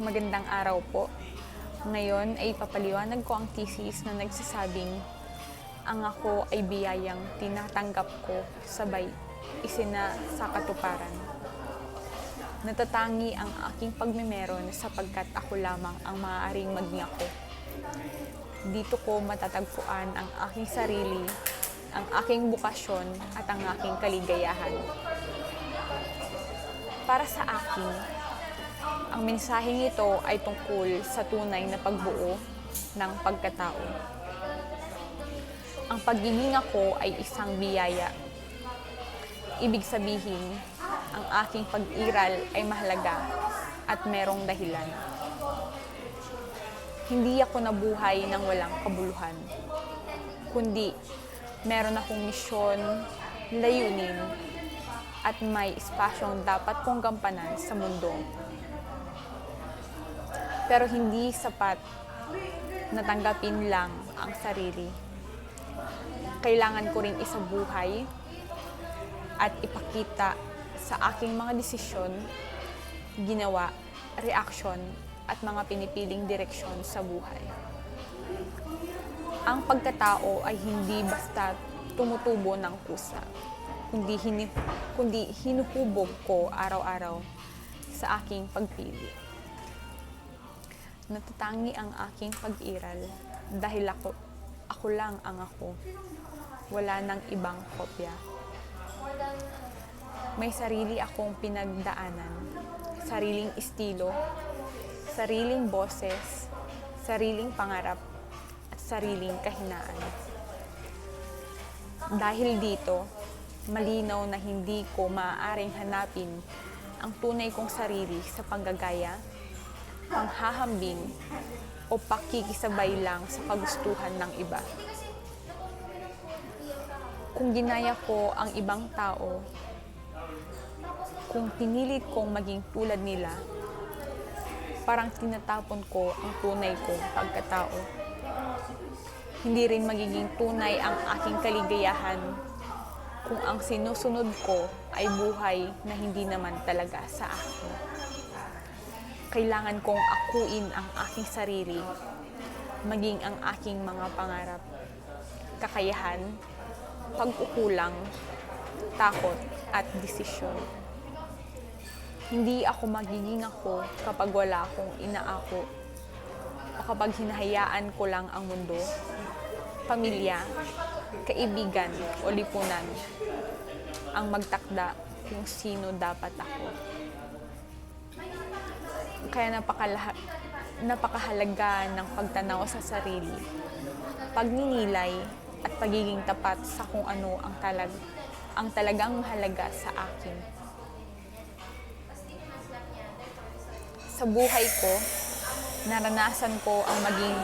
Magandang araw po. Ngayon ay papaliwanag ko ang thesis na nagsasabing ang ako ay biyayang tinatanggap ko sabay isina sa katuparan. Natatangi ang aking pagmemeron sapagkat ako lamang ang maaaring maging ako. Dito ko matatagpuan ang aking sarili, ang aking bukasyon at ang aking kaligayahan. Para sa akin, ang mensaheng ito ay tungkol sa tunay na pagbuo ng pagkatao. Ang pagiging ako ay isang biyaya. Ibig sabihin, ang aking pag-iral ay mahalaga at merong dahilan. Hindi ako nabuhay ng walang kabuluhan, kundi meron akong misyon, layunin, at may espasyong dapat kong gampanan sa mundo pero hindi sapat na tanggapin lang ang sarili. Kailangan ko ring isabuhay at ipakita sa aking mga desisyon, ginawa, reaksyon at mga pinipiling direksyon sa buhay. Ang pagkatao ay hindi basta tumutubo ng kusa, kundi, hini, kundi hinuhubog ko araw-araw sa aking pagpili natatangi ang aking pag-iral dahil ako, ako lang ang ako. Wala nang ibang kopya. May sarili akong pinagdaanan, sariling estilo, sariling boses, sariling pangarap, at sariling kahinaan. Dahil dito, malinaw na hindi ko maaaring hanapin ang tunay kong sarili sa panggagaya, panghahambing o pakikisabay lang sa kagustuhan ng iba. Kung ginaya ko ang ibang tao, kung pinilit kong maging tulad nila, parang tinatapon ko ang tunay kong pagkatao. Hindi rin magiging tunay ang aking kaligayahan kung ang sinusunod ko ay buhay na hindi naman talaga sa akin kailangan kong akuin ang aking sarili, maging ang aking mga pangarap, kakayahan, pagkukulang, takot, at desisyon. Hindi ako magiging ako kapag wala akong inaako o kapag hinahayaan ko lang ang mundo, pamilya, kaibigan o lipunan ang magtakda kung sino dapat ako kaya napakalaha, napakahalaga ng pagtanaw sa sarili, pagninilay at pagiging tapat sa kung ano ang talag ang talagang mahalaga sa akin. Sa buhay ko, naranasan ko ang maging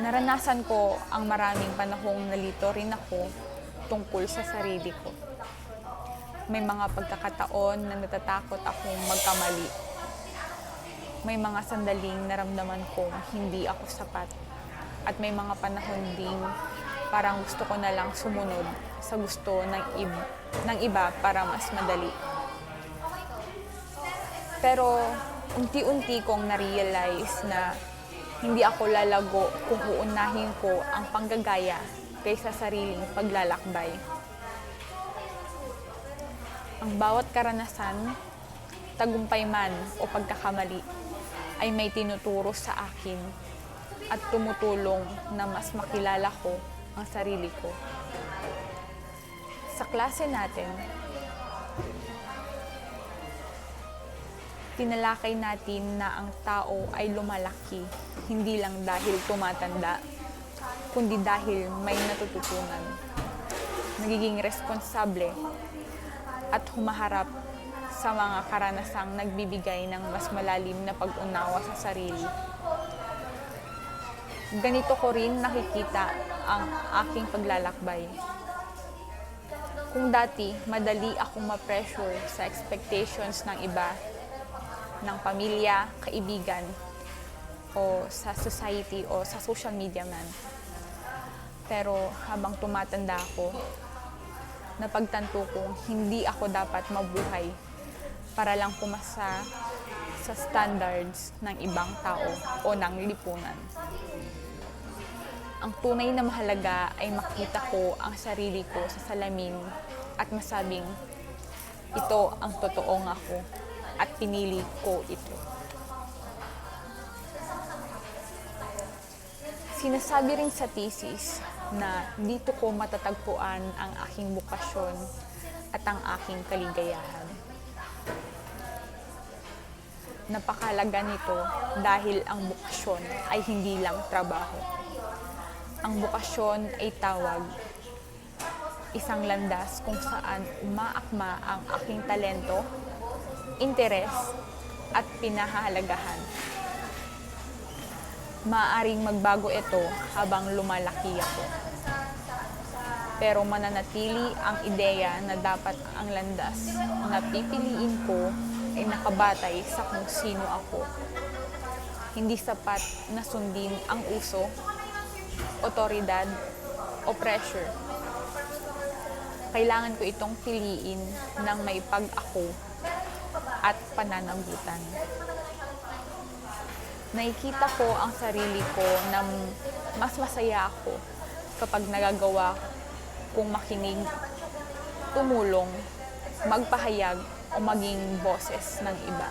naranasan ko ang maraming panahong nalito rin ako tungkol sa sarili ko. May mga pagkakataon na natatakot akong magkamali may mga sandaling naramdaman kong hindi ako sapat. At may mga panahon ding parang gusto ko na lang sumunod sa gusto ng, ib- ng iba para mas madali. Pero unti-unti kong na-realize na hindi ako lalago kung uunahin ko ang panggagaya kaysa sariling paglalakbay. Ang bawat karanasan, tagumpay man o pagkakamali ay may tinuturo sa akin at tumutulong na mas makilala ko ang sarili ko. Sa klase natin, tinalakay natin na ang tao ay lumalaki hindi lang dahil tumatanda, kundi dahil may natututunan. Nagiging responsable at humaharap sa mga karanasang nagbibigay ng mas malalim na pag-unawa sa sarili. Ganito ko rin nakikita ang aking paglalakbay. Kung dati, madali akong ma-pressure sa expectations ng iba, ng pamilya, kaibigan, o sa society o sa social media man. Pero habang tumatanda ako, napagtanto kong hindi ako dapat mabuhay para lang pumasa sa standards ng ibang tao o ng lipunan. Ang tunay na mahalaga ay makita ko ang sarili ko sa salamin at masabing, ito ang totoong ako at pinili ko ito. Sinasabi rin sa thesis na dito ko matatagpuan ang aking bukasyon at ang aking kaligayahan. Napakalaga nito dahil ang bukasyon ay hindi lang trabaho. Ang bukasyon ay tawag, isang landas kung saan umaakma ang aking talento, interes, at pinahahalagahan. Maaring magbago ito habang lumalaki ako. Pero mananatili ang ideya na dapat ang landas na pipiliin ko ay nakabatay sa kung sino ako. Hindi sapat na sundin ang uso, otoridad, o pressure. Kailangan ko itong piliin ng may pag-ako at pananagutan. Nakikita ko ang sarili ko na mas masaya ako kapag nagagawa kong makinig, tumulong, magpahayag o maging boses ng iba.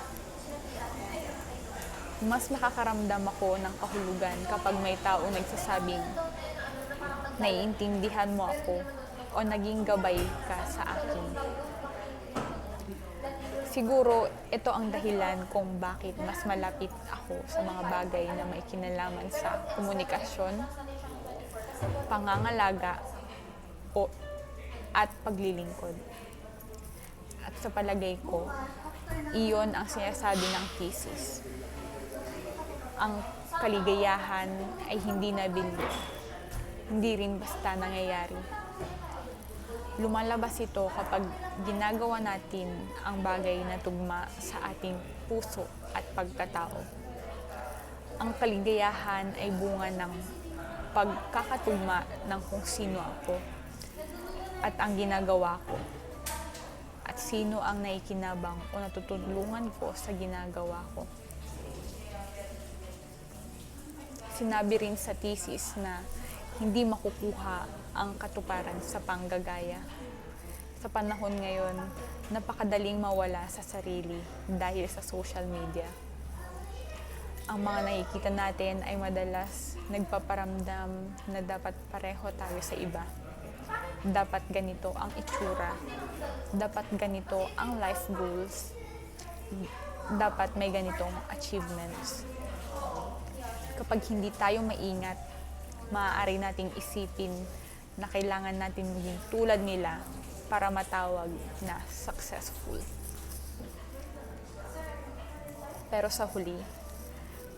Mas makakaramdam ako ng kahulugan kapag may tao nagsasabing, naiintindihan mo ako o naging gabay ka sa akin. Siguro ito ang dahilan kung bakit mas malapit ako sa mga bagay na may kinalaman sa komunikasyon, pangangalaga, o at paglilingkod. At sa palagay ko, iyon ang sinasabi ng thesis. Ang kaligayahan ay hindi nabili, hindi rin basta nangyayari lumalabas ito kapag ginagawa natin ang bagay na tugma sa ating puso at pagkatao. Ang kaligayahan ay bunga ng pagkakatugma ng kung sino ako at ang ginagawa ko at sino ang naikinabang o natutulungan ko sa ginagawa ko. Sinabi rin sa thesis na hindi makukuha ang katuparan sa panggagaya. Sa panahon ngayon, napakadaling mawala sa sarili dahil sa social media. Ang mga nakikita natin ay madalas nagpaparamdam na dapat pareho tayo sa iba. Dapat ganito ang itsura. Dapat ganito ang life goals. Dapat may ganitong achievements. Kapag hindi tayo maingat, maaari nating isipin na kailangan natin maging tulad nila para matawag na successful. Pero sa huli,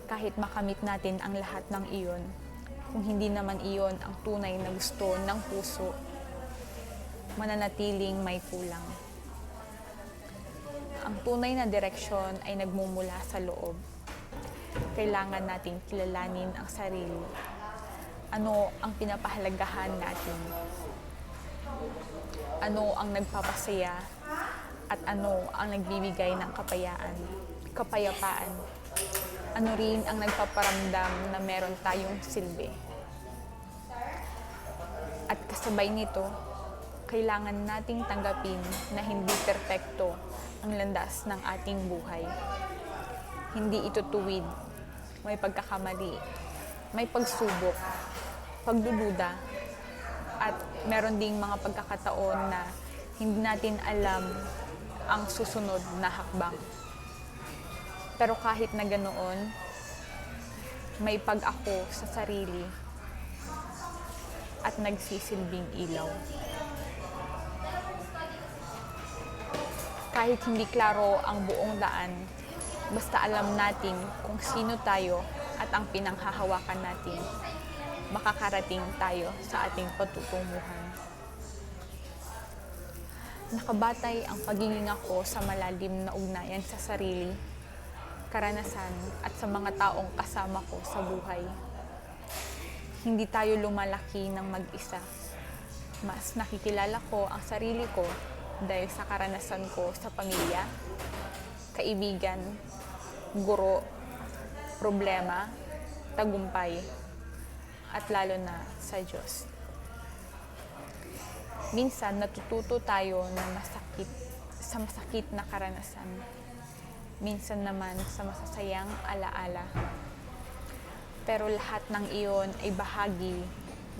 kahit makamit natin ang lahat ng iyon, kung hindi naman iyon ang tunay na gusto ng puso, mananatiling may kulang. Ang tunay na direksyon ay nagmumula sa loob. Kailangan nating kilalanin ang sarili ano ang pinapahalagahan natin. Ano ang nagpapasaya at ano ang nagbibigay ng kapayaan, kapayapaan. Ano rin ang nagpaparamdam na meron tayong silbi. At kasabay nito, kailangan nating tanggapin na hindi perpekto ang landas ng ating buhay. Hindi ito tuwid, may pagkakamali, may pagsubok, pagdududa, at meron ding mga pagkakataon na hindi natin alam ang susunod na hakbang. Pero kahit na ganoon, may pag-ako sa sarili at nagsisilbing ilaw. Kahit hindi klaro ang buong daan, basta alam natin kung sino tayo at ang pinanghahawakan natin makakarating tayo sa ating patutunguhan. Nakabatay ang pagiging ako sa malalim na ugnayan sa sarili, karanasan at sa mga taong kasama ko sa buhay. Hindi tayo lumalaki ng mag-isa. Mas nakikilala ko ang sarili ko dahil sa karanasan ko sa pamilya, kaibigan, guro, problema, tagumpay, at lalo na sa Diyos. Minsan natututo tayo na masakit sa masakit na karanasan. Minsan naman sa masasayang alaala. Pero lahat ng iyon ay bahagi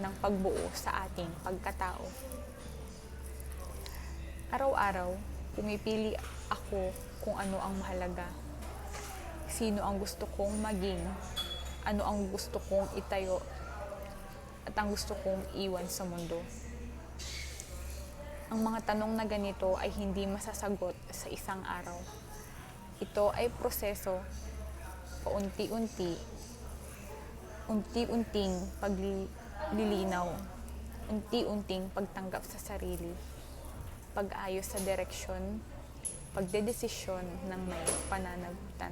ng pagbuo sa ating pagkatao. Araw-araw, pumipili ako kung ano ang mahalaga. Sino ang gusto kong maging, ano ang gusto kong itayo, at ang gusto kong iwan sa mundo. Ang mga tanong na ganito ay hindi masasagot sa isang araw. Ito ay proseso, paunti-unti, unti-unting paglilinaw, unti-unting pagtanggap sa sarili, pag-ayos sa direksyon, pagdedesisyon ng may pananagutan.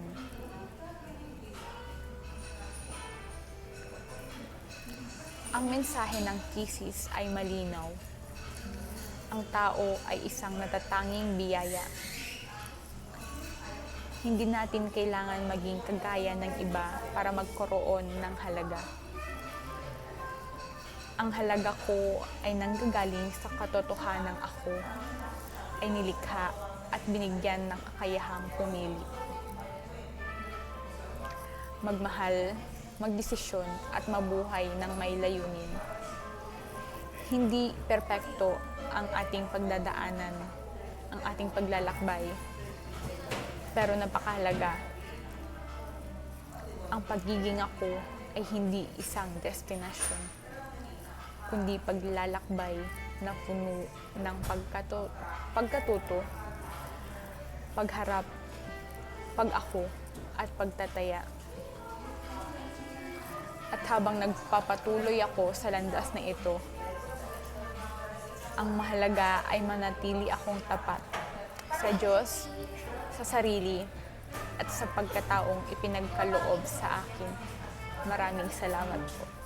Ang mensahe ng thesis ay malinaw. Ang tao ay isang natatanging biyaya. Hindi natin kailangan maging kagaya ng iba para magkaroon ng halaga. Ang halaga ko ay nanggagaling sa katotohanan ako ay nilikha at binigyan ng kakayahang pumili. Magmahal, magdesisyon at mabuhay ng may layunin. Hindi perpekto ang ating pagdadaanan, ang ating paglalakbay. Pero napakahalaga. Ang pagiging ako ay hindi isang destinasyon, kundi paglalakbay na puno ng pagkato, pagkatuto, pagharap, pag-ako, at pagtataya. At habang nagpapatuloy ako sa landas na ito, ang mahalaga ay manatili akong tapat sa Diyos, sa sarili, at sa pagkataong ipinagkaloob sa akin. Maraming salamat po.